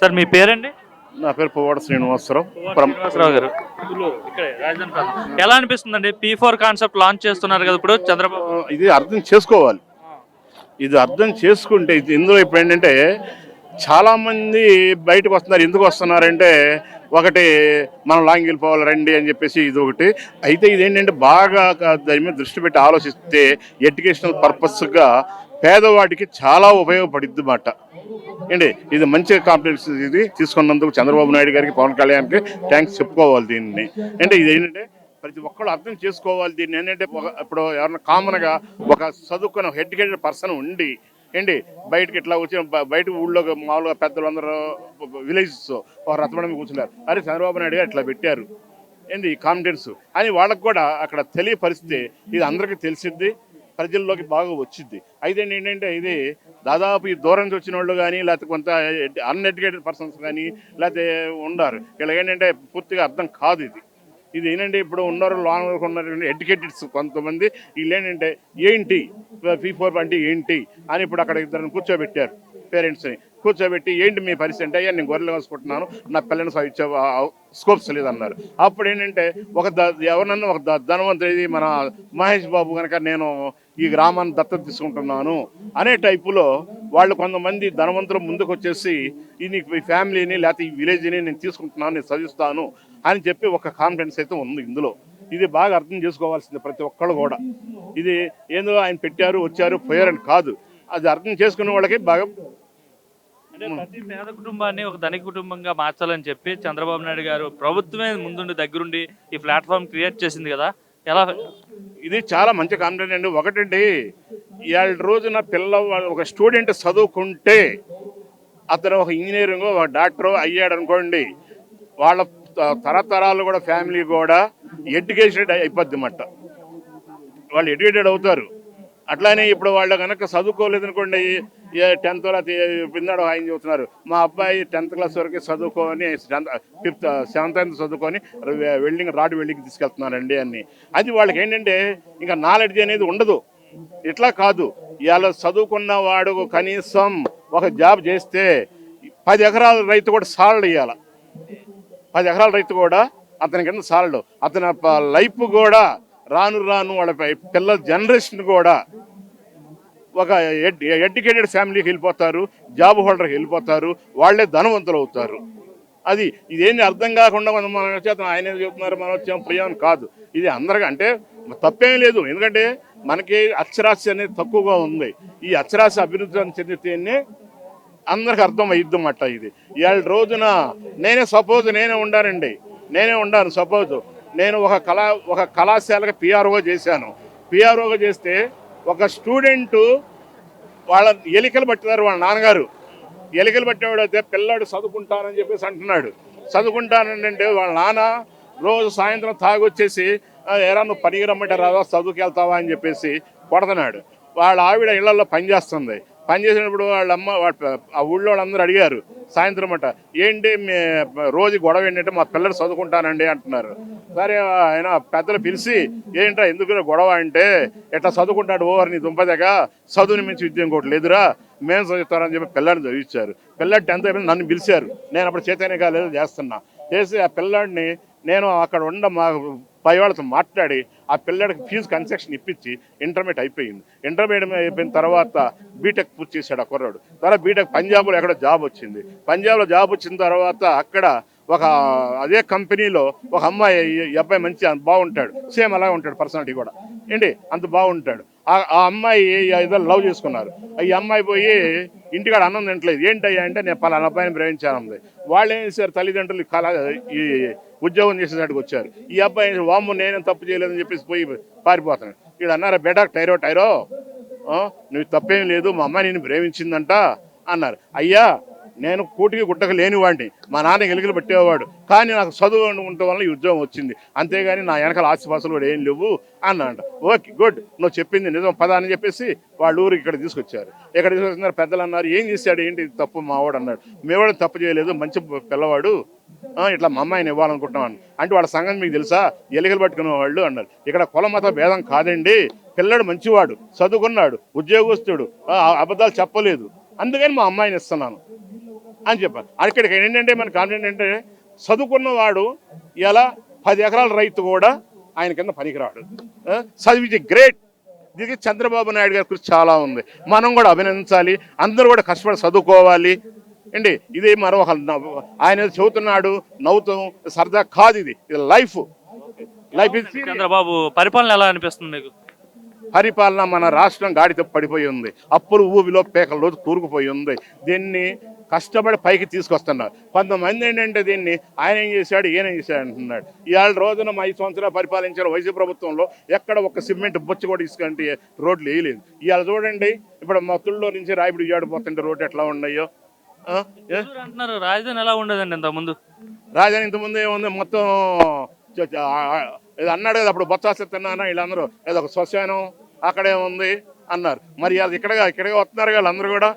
Sir మీ పేరండి? నా పేరు పువ్వాడ శ్రీనివాసరావు. గారు. ఎలా అనిపిస్తుందండి? పీ ఫోర్ కాన్సెప్ట్ లాంచ్ చేస్తున్నారు కదా ఇప్పుడు చంద్రబాబు ఇది అర్థం చేసుకోవాలి. ఇది అర్థం చేసుకుంటే ఇది ఇందులో ఇప్పుడు ఏంటంటే చాలా మంది బయటకు వస్తున్నారు ఎందుకు వస్తున్నారంటే ఒకటి మనం లాంగ్ వెళ్ళిపోవాలి రండి అని చెప్పేసి ఇది ఒకటి. అయితే ఇది ఏంటంటే బాగా దాని మీద దృష్టి పెట్టి ఆలోచిస్తే ఎడ్యుకేషనల్ పర్పస్గా పేదవాడికి చాలా ఉపయోగపడిద్ది మాట. ఏంటి? ఇది మంచి కాంప్లెక్స్ ఇది. తీసుకున్నందుకు చంద్రబాబు నాయుడు గారికి పవన్ కళ్యాణ్కి థ్యాంక్స్ చెప్పుకోవాలి దీన్ని. అంటే ఇది ఏంటంటే ప్రతి ఒక్కరు అర్థం చేసుకోవాలి దీన్ని. ఏంటంటే ఒక- ఇప్పుడు ఎవరైనా కామన్గా ఒక చదువుకున్న ఎడ్యుకేటెడ్ పర్సన్ ఉండి ఏంటి? బయటకి ఇట్లా వచ్చిన బయట ఊళ్ళో మామూలుగా పెద్దలందరూ విలేజెస్ ఒక రథమడం కూర్చున్నారు అరే చంద్రబాబు నాయుడు గారు ఇట్లా పెట్టారు. ఏంది? కాన్ఫిడెన్స్ అని వాళ్ళకు కూడా అక్కడ తెలియపరిస్తే ఇది అందరికీ తెలిసిద్ది. ప్రజల్లోకి బాగా వచ్చింది. అయితే ఏంటంటే ఇది దాదాపు ఈ దూరం నుంచి వచ్చిన వాళ్ళు కానీ లేకపోతే కొంత అన్ఎడ్యుకేటెడ్ పర్సన్స్ కానీ లేకపోతే ఉండారు. వీళ్ళకి ఏంటంటే పూర్తిగా అర్థం కాదు ఇది. ఇది ఏంటంటే ఇప్పుడు ఉన్నారు లాంగ్ వరకు ఉన్నారు ఎడ్యుకేటెడ్స్ కొంతమంది. వీళ్ళు ఏంటంటే ఏంటి? ఫీ ఫోర్ అంటే ఏంటి? అని ఇప్పుడు అక్కడ ఇద్దరిని కూర్చోబెట్టారు పేరెంట్స్ని. కూర్చోబెట్టి ఏంటి మీ పరిస్థితి అంటే అయ్యా నేను గొర్రెలు కోసుకుంటున్నాను నా పిల్లల్ని ఇచ్చే స్కోప్స్ లేదన్నారు. అప్పుడు ఏంటంటే ఒక ఎవరినన్నా ఒక ద- మన మహేష్ బాబు కనుక నేను ఈ గ్రామాన్ని దత్తత తీసుకుంటున్నాను అనే టైపులో వాళ్ళు కొంతమంది ధనవంతులు ముందుకు వచ్చేసి ఈ నీకు ఈ ఫ్యామిలీని లేకపోతే ఈ విలేజ్ని నేను తీసుకుంటున్నాను నేను చదివిస్తాను అని చెప్పి ఒక కాన్ఫిడెన్స్ అయితే ఉంది ఇందులో. ఇది బాగా అర్థం చేసుకోవాల్సింది ప్రతి ఒక్కళ్ళు కూడా. ఇది ఏందో ఆయన పెట్టారు వచ్చారు పోయారని కాదు. అది అర్థం చేసుకునే వాళ్ళకి బాగా అంటే ప్రతి పేద కుటుంబాన్ని ఒక ధనిక కుటుంబంగా మార్చాలని చెప్పి చంద్రబాబు నాయుడు గారు ప్రభుత్వమే ముందుండి దగ్గరుండి ఈ ప్లాట్ఫామ్ క్రియేట్ చేసింది కదా. ఎలా ఇది చాలా మంచి కాన్ఫిడెంట్ అండి. ఒకటండి ఇవాళ రోజున పిల్లవాడు ఒక స్టూడెంట్ చదువుకుంటే అతను ఒక ఇంజనీరింగ్ ఒక డాక్టర్ అయ్యాడు అనుకోండి వాళ్ళ తరతరాలు కూడా ఫ్యామిలీ కూడా ఎడ్యుకేటెడ్ అయిపోద్ది అన్నమాట వాళ్ళు ఎడ్యుకేటెడ్ అవుతారు. అట్లానే ఇప్పుడు వాళ్ళు కనుక చదువుకోలేదు అనుకోండి టెన్త్ పిన్నాడు ఆయన చెబుతున్నారు మా అబ్బాయి టెన్త్ క్లాస్ వరకు చదువుకొని ఫిఫ్త్ సెవెంత్ టెన్త్ చదువుకొని వెల్డింగ్ రాడ్ వెల్డింగ్ తీసుకెళ్తున్నారండి అని అది వాళ్ళకి ఏంటంటే ఇంకా నాలెడ్జ్ అనేది ఉండదు. ఇట్లా కాదు. ఇవాళ చదువుకున్న వాడు కనీసం ఒక జాబ్ చేస్తే పది ఎకరాల రైతు కూడా సాలడ్ ఇవ్వాలి పది ఎకరాల రైతు కూడా అతని కింద సాలడు. అతని లైఫ్ కూడా రాను రాను వాళ్ళపై పిల్లల జనరేషన్ కూడా ఒక ఎడ్- ఎడ్యుకేటెడ్ ఫ్యామిలీకి వెళ్ళిపోతారు జాబ్ హోల్డర్కి వెళ్ళిపోతారు వాళ్ళే ధనవంతులు అవుతారు అది ఇదేమి అర్థం కాకుండా మనం మనం వచ్చేస్తాం ఆయన ఏదో చెప్తున్నారు మనం వచ్చాం పోయాం కాదు. ఇది అందరికీ అంటే తప్పేం లేదు. ఎందుకంటే మనకి అక్షరాస్య అనేది తక్కువగా ఉంది. ఈ అక్షరాస్య అభివృద్ధి చెందితేనే అందరికి అర్థం అయ్యిద్దన్నమాట ఇది. ఇవాళ రోజున నేనే సపోజ్ నేనే ఉండానండి నేనే ఉండాను సపోజ్. నేను ఒక కళా ఒక కళాశాలకు పిఆర్ఓ చేశాను. పిఆర్ఓగా చేస్తే ఒక స్టూడెంట్ వాళ్ళ ఎలికలు పట్టినారు వాళ్ళ నాన్నగారు. ఎలికలు పట్టేవాడు అయితే పిల్లాడు చదువుకుంటానని చెప్పేసి అంటున్నాడు. చదువుకుంటానంటే వాళ్ళ నాన్న రోజు సాయంత్రం తాగొచ్చేసి ఎరా నువ్వు పనికి రమ్మంటే రాదా చదువుకి వెళ్తావా అని చెప్పేసి కొడుతున్నాడు. వాళ్ళ ఆవిడ ఇళ్ళలో పనిచేస్తుంది పనిచేసినప్పుడు వాళ్ళ అమ్మ వాళ్ళ- ఆ ఊళ్ళో వాళ్ళందరూ అడిగారు సాయంత్రం అట ఏంటి మీ రోజు గొడవ ఏంటంటే మా పిల్లలు చదువుకుంటానండి అంటున్నారు. సరే ఆయన పెద్దలు పిలిచి ఏంట్రా ఎందుకు గొడవ అంటే ఎట్లా చదువుకుంటాడు ఓవర్ నీ దుంపదగ? చదువుని మించి విద్య ఇంకోటి లేదురా మేము చదువుతారని చెప్పి పిల్లాడిని చదివించారు. పిల్లాడు టెన్త్ అయిపోయింది నన్ను పిలిచారు. నేను అప్పుడు చైతన్య కాలేదో చేస్తున్నా. చేసి ఆ పిల్లాడిని నేను అక్కడ ఉండ మా పై వాళ్ళతో మాట్లాడి ఆ పిల్లడికి ఫీజు కన్సెషన్ ఇప్పించి ఇంటర్మీడియట్ అయిపోయింది. ఇంటర్మీడియట్ అయిపోయిన తర్వాత బీటెక్ పూర్తి చేశాడు ఆ కుర్రాడు. తర్వాత బీటెక్ పంజాబ్లో ఎక్కడ జాబ్ వచ్చింది. పంజాబ్లో జాబ్ వచ్చిన తర్వాత అక్కడ ఒక అదే కంపెనీలో ఒక అమ్మాయి ఈ అబ్బాయి మంచి బాగుంటాడు. సేమ్ అలాగే ఉంటాడు పర్సనాలిటీ కూడా. ఏంటి? అంత బాగుంటాడు. ఆ అమ్మాయి ఏదో లవ్ చేసుకున్నారు. ఈ అమ్మాయి పోయి ఇంటికాడ అన్నం తింటలేదు ఏంటయ్యా అంటే నేను పలానా అబ్బాయిని ప్రేమించాను వాళ్ళు ఏం చేశారు? తల్లిదండ్రులు కళ ఈ ఉద్యోగం చేసేటట్టుకు వచ్చారు. ఈ అబ్బాయి వామ్ము నేనేం తప్పు చేయలేదని చెప్పేసి పోయి పారిపోతున్నాడు. వీడు అన్నారు బేటా టైరో టైరో నువ్వు తప్పేం లేదు మా అమ్మాయి నేను ప్రేమించిందంట అన్నారు. అయ్యా నేను కూటికి గుట్టకు లేనివాడిని. మా నాన్న ఎలుకలు పెట్టేవాడు. కానీ నాకు చదువు ఉండటం వల్ల ఈ ఉద్యోగం వచ్చింది. అంతేగాని నా వెనకాల ఆస్తిపాస్తులు కూడా ఏం లేవు అన్నాడు ఓకే గుడ్. నువ్వు చెప్పింది నిజం. పద అని చెప్పేసి వాళ్ళ ఊరికి ఇక్కడ తీసుకొచ్చారు. ఇక్కడ తీసుకొచ్చిన పెద్దలు అన్నారు ఏం చేశాడు? ఏంటి తప్పు? మావాడు అన్నాడు. మేవాడు తప్పు చేయలేదు. మంచి పిల్లవాడు. ఇట్లా మా అమ్మాయిని ఇవ్వాలనుకుంటున్నాను అంటే వాళ్ళ సంగతి మీకు తెలుసా? ఎలుకలు పట్టుకునే వాళ్ళు అన్నారు. ఇక్కడ కుల మత భేదం కాదండి. పిల్లడు మంచివాడు. చదువుకున్నాడు. ఉద్యోగస్తుడు. ఆ, అబద్ధాలు చెప్పలేదు. అందుకని మా అమ్మాయిని ఇస్తున్నాను. అని చెప్పారు. అక్కడికి ఏంటంటే మన కాన్ఫిడెంట్ ఏంటంటే చదువుకున్నవాడు ఇలా పది ఎకరాల రైతు కూడా ఆయన కింద పనికిరాడు. చదివించి గ్రేట్. దీనికి చంద్రబాబు నాయుడు గారి కృషి చాలా ఉంది. మనం కూడా అభినందించాలి. అందరూ కూడా కష్టపడి చదువుకోవాలి. అండి ఇది మరో. ఆయన చెబుతున్నాడు నవ్వుతాం సరదా కాదు ఇది. ఇది లైఫ్. లైఫ్ చంద్రబాబు పరిపాలన ఎలా అనిపిస్తుంది మీకు? పరిపాలన మన రాష్ట్రం గాడితో పడిపోయి ఉంది. అప్పులు ఊబిలో పేకల్లో కూరుకుపోయి ఉంది. దీన్ని కష్టపడి పైకి తీసుకొస్తున్నారు. కొంతమంది ఏంటంటే దీన్ని ఆయన ఏం చేశాడు ఈయన ఏం చేశాడు అంటున్నాడు. ఇవాళ రోజున ఐదు సంవత్సరాలు పరిపాలించిన వైసీపీ ప్రభుత్వంలో ఎక్కడ ఒక సిమెంట్ బొచ్చు కూడా ఇసుకంటే రోడ్లు వేయలేదు. ఇవాళ చూడండి ఇప్పుడు మా తుళ్ళో నుంచి రాయబడి విజయవాడ పోతుంటే రోడ్డు ఎట్లా ఉన్నాయో? అంటున్నారు? రాజధాని ఎలా ఉండదండి ఇంత ముందు రాజధాని ఇంతకుముందు ఏముంది? మొత్తం అన్నాడు కదా అప్పుడు బొత్సాసి తిన్నానా? వీళ్ళందరూ ఏదో ఒక శ్మశానం అక్కడే ఉంది అన్నారు. మరి అది ఇక్కడ ఇక్కడే వస్తున్నారు కదా అందరూ కూడా?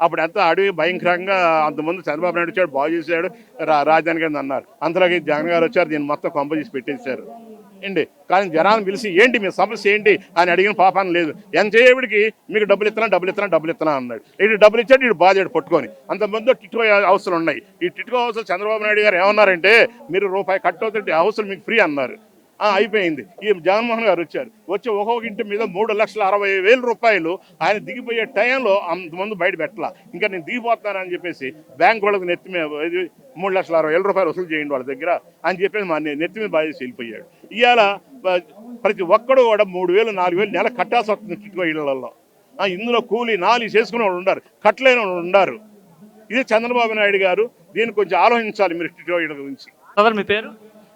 అప్పుడు ఎంత అడవి భయంకరంగా అంతకుముందు చంద్రబాబు నాయుడు వచ్చాడు బాగు చేశాడు రా రాజధాని గారిని అన్నారు. అంతలోకి జగన్ గారు వచ్చారు దీన్ని మొత్తం కొంప చేసి పెట్టేశారు. ఏంటి? కానీ జనాన్ని పిలిచి ఏంటి మీ సమస్య ఏంటి? అని అడిగిన పాపాన్ని లేదు. ఎంత ఎంతసేపటికి మీకు డబ్బులు ఇస్తున్నా డబ్బులు ఇస్తున్నా డబ్బులు ఇస్తున్నా అన్నాడు. ఇటు డబ్బులు ఇచ్చాడు ఇటు బాధ్యత పట్టుకొని. అంతమంది టిట్కో హౌస్లు ఉన్నాయి. ఈ టిట్కో అవసరం చంద్రబాబు నాయుడు గారు ఏమన్నారంటే మీరు రూపాయి కట్ అవుతుంటే అవసరం మీకు ఫ్రీ అన్నారు. అయిపోయింది. ఈ జగన్మోహన్ గారు వచ్చారు. వచ్చి ఒక్కొక్క ఇంటి మీద మూడు లక్షల అరవై వేల రూపాయలు ఆయన దిగిపోయే టైంలో అంతమంది బయట పెట్టాల. ఇంకా నేను దిగిపోతున్నానని చెప్పేసి బ్యాంక్ వాళ్ళకి నెత్తి మీద మూడు లక్షల అరవై వేల రూపాయలు వసూలు చేయండి వాళ్ళ దగ్గర అని చెప్పేసి మా నెత్తి మీద బాధేసి వెళ్ళిపోయాడు. ఇవాళ ప్రతి ఒక్కడు కూడా మూడు వేలు నాలుగు వేలు నెల కట్టాల్సి వస్తుంది చుట్టుకో ఇళ్ళలో. ఆ, ఇందులో కూలి నాలి చేసుకునే వాళ్ళు ఉండారు. కట్టలేని వాళ్ళు ఉండారు. ఇది చంద్రబాబు నాయుడు గారు దీన్ని కొంచెం ఆలోచించాలి మీరు ఇళ్ళ గురించి. మీ పేరు?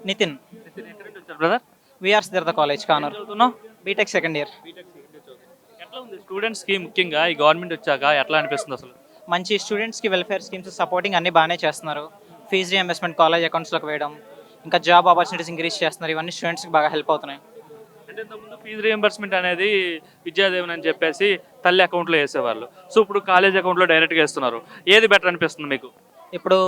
Nitin. Brother VR Siddhartha college Kanuru చదువుతున్నావు బీటెక్ సెకండ్ ఇయర్ ఎట్లా ఉంది? స్టూడెంట్స్కి ముఖ్యంగా ఈ గవర్నమెంట్ వచ్చాక ఎట్లా అనిపిస్తుంది అసలు? మంచి స్టూడెంట్స్కి వెల్ఫేర్ స్కీమ్స్ సపోర్టింగ్ అన్ని బాగానే చేస్తున్నారు. ఫీజు రియంబర్స్మెంట్ కాలేజ్ అకౌంట్స్లోకి వేయడం ఇంకా జాబ్ ఆపర్చునిటీస్ ఇంక్రీజ్ చేస్తున్నారు. ఇవన్నీ స్టూడెంట్స్కి బాగా హెల్ప్ అవుతున్నాయి. అంటే ఇంతకుముందు ఫీజు రియంబర్స్మెంట్ అనేది విద్యాదేవన్ అని చెప్పేసి తల్లి అకౌంట్లో వేసేవాళ్ళు. సో ఇప్పుడు కాలేజ్ అకౌంట్లో డైరెక్ట్గా వేస్తున్నారు. ఏది బెటర్ అనిపిస్తుంది మీకు? ఇప్పుడు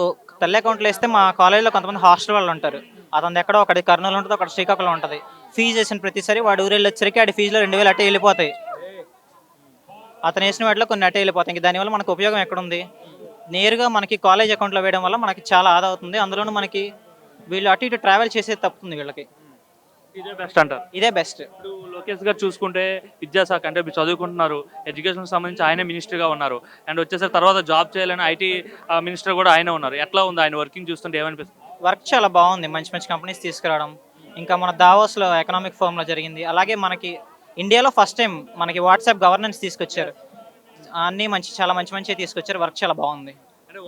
తల్లి అకౌంట్లో వేస్తే మా కాలేజ్లో కొంతమంది హాస్టల్ వాళ్ళు ఉంటారు. అతను ఎక్కడో ఒకటి కర్నూలు ఉంటుంది ఒకటి శ్రీకాకుళం ఉంటుంది. ఫీజు వేసిన ప్రతిసారి వాడు ఊరు వెళ్ళొచ్చరికి ఆడి ఫీజులో రెండు వేలు అట్టే వెళ్ళిపోతాయి. అతను వేసిన వాటిలో కొన్ని అట్టే వెళ్ళిపోతాయి. ఇంక దానివల్ల మనకు ఉపయోగం ఎక్కడుంది? నేరుగా మనకి కాలేజ్ అకౌంట్లో వేయడం వల్ల మనకి చాలా ఆదా అవుతుంది. అందులోనూ మనకి వీళ్ళు అటు ఇటు ట్రావెల్ చేసేది తప్పుతుంది వీళ్ళకి. ఇదే బెస్ట్ అంటారు? ఇదే బెస్ట్ ఇప్పుడు లోకేష్ గారు చూసుకుంటే విద్యాశాఖ అంటే మీరు చదువుకుంటున్నారు ఎడ్యుకేషన్ సంబంధించి ఆయనే మినిస్టర్గా ఉన్నారు. అండ్ వచ్చేసరికి తర్వాత జాబ్ చేయాలని ఐటీ మినిస్టర్ కూడా ఆయనే ఉన్నారు. ఎట్లా ఉంది ఆయన వర్కింగ్ చూస్తుంటే ఏమనిపిస్తుంది? వర్క్ చాలా బాగుంది. మంచి మంచి కంపెనీస్ తీసుకురావడం. ఇంకా మన దావోస్లో ఎకనామిక్ ఫోరంలో జరిగింది. అలాగే మనకి ఇండియాలో ఫస్ట్ టైం మనకి వాట్సాప్ గవర్నెన్స్ తీసుకొచ్చారు. అన్నీ మంచి చాలా మంచి మంచి తీసుకొచ్చారు. వర్క్ చాలా బాగుంది.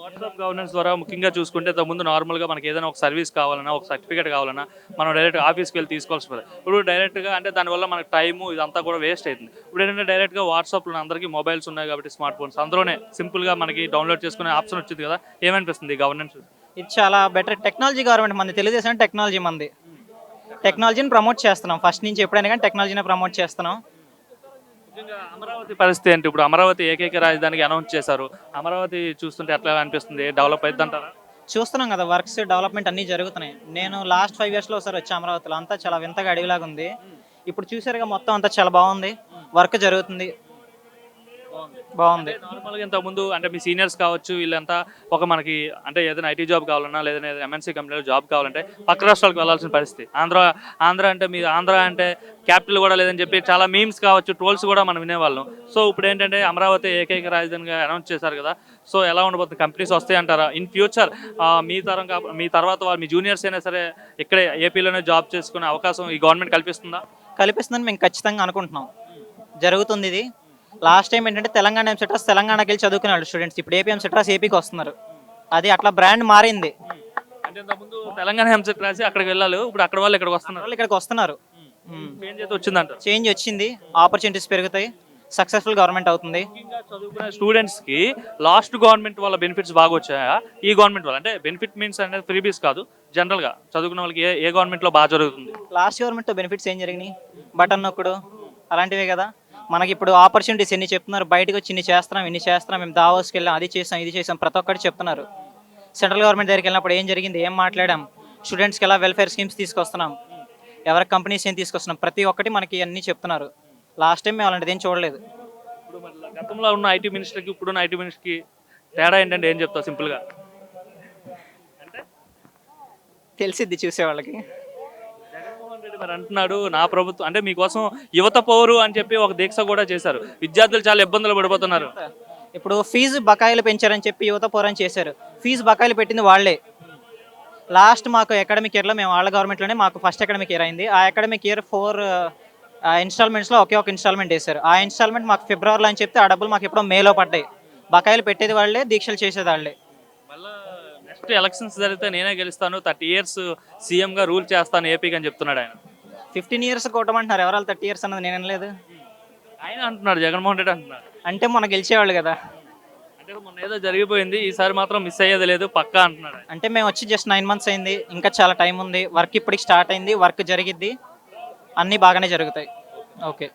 వాట్సాప్ గవర్నెన్స్ ద్వారా ముఖ్యంగా చూసుకుంటే ముందు నార్మల్గా మనకి ఏదైనా ఒక సర్వీస్ కావాలన్నా ఒక సర్టిఫికేట్ కావాలన్నా మనం డైరెక్ట్ ఆఫీస్కి వెళ్ళి తీసుకోవాల్సి వస్తుంది. ఇప్పుడు డైరెక్ట్గా అంటే దానివల్ల మనకు టైము ఇదంతా కూడా వేస్ట్ అవుతుంది. ఇప్పుడు ఏంటంటే డైరెక్ట్గా వాట్సాప్లో అందరికీ మొబైల్స్ ఉన్నాయి కాబట్టి స్మార్ట్ ఫోన్స్. అందులోనే సింపుల్గా మనకి డౌన్లోడ్ చేసుకునే ఆప్షన్ వచ్చింది కదా ఏమనిపిస్తుంది గవర్నెన్స్? ఇది చాలా బెటర్ టెక్నాలజీ గవర్నమెంట్ మంది తెలుగుదేశం టెక్నాలజీ మంది. టెక్నాలజీని ప్రమోట్ చేస్తున్నాం. ఫస్ట్ నుంచి ఎప్పుడైనా కానీ టెక్నాలజీనే ప్రమోట్ చేస్తున్నాం. అమరావతి పరిస్థితి ఏంటి? ఇప్పుడు అమరావతి ఏకైక రాజధానికి అనౌన్స్ చేశారు. అమరావతి చూస్తుంటే ఎట్లా అనిపిస్తుంది? డెవలప్ అవుతుంది అంటారా చూస్తున్నాం కదా వర్క్స్ డెవలప్మెంట్ అన్నీ జరుగుతున్నాయి. నేను లాస్ట్ ఫైవ్ ఇయర్స్లో ఒకసారి వచ్చి అమరావతిలో. అంతా చాలా వింతగా అడవిలాగా ఉంది. ఇప్పుడు చూసారుగా మొత్తం అంతా చాలా బాగుంది. వర్క్ జరుగుతుంది. బాగుంది. నార్మల్గా ఇంత ముందు అంటే మీ సీనియర్స్ కావచ్చు వీళ్ళంతా ఒక మనకి అంటే ఏదైనా ఐటీ జాబ్ కావాలన్నా లేదంటే ఎంఎన్సీ కంపెనీలో జాబ్ కావాలంటే పక్క రాష్ట్రాలకు వెళ్ళాల్సిన పరిస్థితి. ఆంధ్ర ఆంధ్ర అంటే మీ ఆంధ్ర అంటే క్యాపిటల్ కూడా లేదని చెప్పి చాలా మీమ్స్ కావచ్చు ట్రోల్స్ కూడా మనం వినేవాళ్ళం. సో ఇప్పుడు ఏంటంటే అమరావతి ఏకైక రాజధానిగా అనౌన్స్ చేశారు కదా. సో ఎలా ఉండబోతుంది? కంపెనీస్ వస్తాయి అంటారా? ఇన్ ఫ్యూచర్ మీ తరం మీ తర్వాత వాళ్ళు మీ జూనియర్స్ అయినా సరే ఇక్కడే ఏపీలోనే జాబ్ చేసుకునే అవకాశం ఈ గవర్నమెంట్ కల్పిస్తుందా? కల్పిస్తుందని మేము ఖచ్చితంగా అనుకుంటున్నాం. జరుగుతుంది ఇది. లాస్ట్ టైం ఏంటంటే తెలంగాణ ఎంసెట్రాస్ తెలంగాణకి వెళ్ళి చదువుకునే వాళ్ళు స్టూడెంట్స్. ఇప్పుడు ఏపీ ఎంసెట్రాస్ ఏపీకి వస్తున్నారు. అది అట్లా బ్రాండ్ మారింది. అంటే ఇంతకుముందు తెలంగాణ ఎంసెట్ రాసి అక్కడికి వెళ్ళాలి. ఇప్పుడు అక్కడ వాళ్ళు ఇక్కడికి వస్తున్నారు. వాళ్ళు ఇక్కడికి వస్తున్నారు. ఏం చేతి వచ్చిందంటారు. చేంజ్ వచ్చింది. ఆపర్చునిటీస్ పెరుగుతాయి. సక్సెస్ఫుల్ గవర్నమెంట్ అవుతుంది. ముఖ్యంగా చదువుకునే స్టూడెంట్స్కి లాస్ట్ గవర్నమెంట్ వాళ్ళ బెనిఫిట్స్ బాగా వచ్చాయా? ఈ గవర్నమెంట్ వల్ల అంటే బెనిఫిట్ మీన్స్ అనేది ఫ్రీబీస్ కాదు. జనరల్గా చదువుకున్న వాళ్ళకి ఏ ఏ గవర్నమెంట్లో బాగా జరుగుతుంది? లాస్ట్ గవర్నమెంట్తో బెనిఫిట్స్ ఏం జరిగినాయి? బటన్ నొక్కుడు అలాంటివే కదా? మనకి ఇప్పుడు ఆపర్చునిటీస్ ఎన్ని చెప్తున్నారు? బయటకు వచ్చి ఇన్ని చేస్తున్నాం ఇన్ని చేస్తున్నాం మేము దావోస్కి వెళ్ళాం అది చేసాం ఇది చేసాం ప్రతి ఒక్కటి చెప్తున్నారు. సెంట్రల్ గవర్నమెంట్ దగ్గరికి వెళ్ళినప్పుడు ఏం జరిగింది? ఏం మాట్లాడాం? స్టూడెంట్స్కి ఎలా వెల్ఫేర్ స్కీమ్స్ తీసుకొస్తున్నాం? ఎవరి కంపెనీస్ ఏం తీసుకొస్తున్నాం? ప్రతి ఒక్కటి మనకి అన్నీ చెప్తున్నారు. లాస్ట్ టైం మేము అలాంటిది ఏం చూడలేదు. గతంలో ఉన్న ఐటీ మినిస్టర్కి ఇప్పుడున్న ఐటీ మినిస్టర్కి తేడా ఏంటంటే ఏం చెప్తావు సింపుల్గా? తెలిసిద్ది చూసే వాళ్ళకి జగన్మోహన్ రెడ్డి మరి అంటున్నాడు నా ప్రభుత్వం. అంటే మీకోసం యువత పౌరు అని చెప్పి ఒక దీక్ష కూడా చేశారు. విద్యార్థులు చాలా ఇబ్బందులు పడిపోతున్నారు. ఇప్పుడు ఫీజు బకాయిలు పెంచారని చెప్పి యువత పోరాని చేశారు. ఫీజు బకాయిలు పెట్టింది వాళ్ళే. లాస్ట్ మాకు అకాడమిక్ ఇయర్లో మేము వాళ్ళ గవర్నమెంట్లోనే మాకు ఫస్ట్ అకాడమిక్ ఇయర్ అయింది. ఆ అకాడమిక్ ఇయర్ ఫోర్ ఇన్స్టాల్మెంట్స్లో ఒకే ఒక ఇన్స్టాల్మెంట్ వేశారు. ఆ ఇన్స్టాల్మెంట్ మాకు ఫిబ్రవరిలో అని చెప్తే ఆ డబ్బులు మాకు ఎప్పుడో మేలో పడ్డాయి. బకాయిలు పెట్టేది వాళ్ళే దీక్షలు చేసేది వాళ్ళే. నెక్స్ట్ ఎలక్షన్స్ జరిగితే నేనే గెలుస్తాను. థర్టీ ఇయర్స్ సీఎంగా రూల్ చేస్తాను ఏపీకి అని చెప్తున్నాడు ఆయన. ఫిఫ్టీన్ ఇయర్స్ కొట్టమంటున్నారు. ఎవరాలు థర్టీ ఇయర్స్ అన్నది నేను లేదు ఆయన అంటున్నాడు జగన్మోహన్ రెడ్డి అంటున్నాడు. అంటే మొన్న గెలిచేవాళ్ళు కదా. అంటే మొన్న ఏదో జరిగిపోయింది ఈసారి మాత్రం మిస్ అయ్యేది లేదు పక్కా అంటున్నాడు. అంటే మేము వచ్చి జస్ట్ నైన్ మంత్స్ అయింది ఇంకా చాలా టైం ఉంది. వర్క్ ఇప్పటికి స్టార్ట్ అయింది వర్క్ జరిగిద్ది అన్నీ బాగానే జరుగుతాయి. ఓకే.